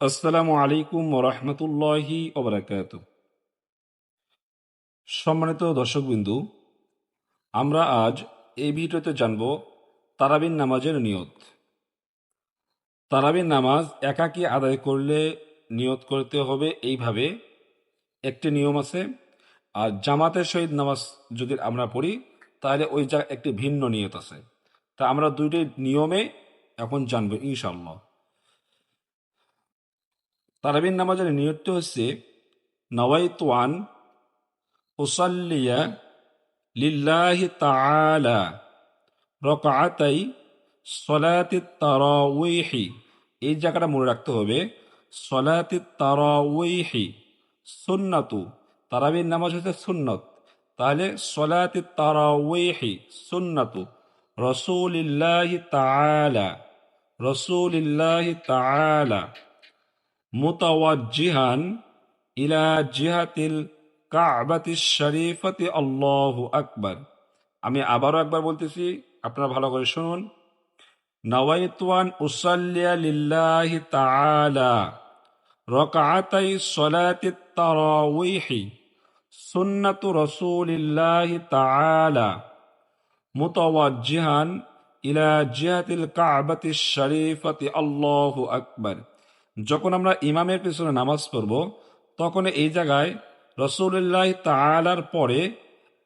আসসালামু আলাইকুম ওরহমতুল্লাহি ওবরাকাত সম্মানিত দর্শকবিন্দু, আমরা আজ এই ভিডিওতে জানব তারাবিন নামাজের নিয়ত। তারাবিন নামাজ একাকী আদায় করলে নিয়ত করতে হবে এইভাবে, একটি নিয়ম আছে, আর জামাতের সহিত নামাজ যদি আমরা পড়ি, তাহলে ওই যা একটি ভিন্ন নিয়ত আছে। তা আমরা দুইটি নিয়মে এখন জানব ইনশাল্লাহ তারাবিন নামাজের নিয়তটি হচ্ছে, নওয়াইতুয়ান উসাল্লিয়া লিল্লাহি তাআলা রকাআতাই সলাতি তারাউইহি এই জায়গাটা মনে রাখতে হবে, সলাতি তারাউইহি সুন্নাতু। তারাবির নামাজ হচ্ছে সুন্নত। তাহলে, সলাতি তারাউইহি সুন্নাতু। রসুলিল্লাহি তাআলা রসুলিল্লাহি তাআলা। মুতাওয়াজ্জিহান ইলা জিহাতিল কাবাতি শরীফতি আল্লাহু আকবার। আমি আবারও একবার বলতেছি, আপনারা ভালো করে শুনুন। নওয়াইতুয়ান উসাল্লিয়া লিল্লাহি তাআলা রকাআতাই সলাতি তারাউইহি সুন্নাতু রাসূলিল্লাহি তাআলা মুতাওয়াজ্জিহান ইলা জিহাতিল কাবাতি শরীফতি আল্লাহু আকবার। যখন আমরা ইমামের পিছনে নামাজ পড়ব, তখন এই জায়গায় রসুল্লাহ তালার পরে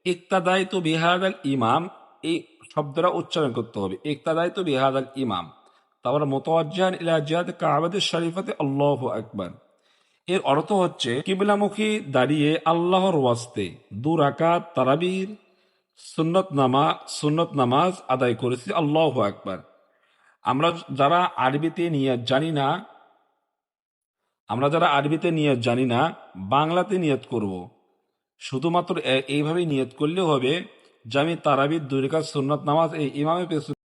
ইকতাদাই তো বিহাদ আল ইমাম, এই শব্দটা উচ্চারণ করতে হবে। ইকতাদাই তো বিহাদ আল ইমাম। তারপর মোতওয়াজ্জান ইলা জিহাদ কাবাদের শরীফতে আল্লাহ আকবার। এর অর্থ হচ্ছে কিবলামুখী দাঁড়িয়ে আল্লাহর ওয়াস্তে দু রাকাত তারাবির, সুন্নত নামা, সুন্নত নামাজ আদায় করেছি আল্লাহ আকবার। আমরা যারা আরবিতে নিয়ে জানি না আমরা যারা আরবিতে নিয়ত জানি না, বাংলাতে নিয়ত করব। শুধুমাত্র এইভাবেই নিয়ত করলেও হবে, যে আমি তারাবির দুই সন্ন্যত নামাজ এই ইমামে পেছনে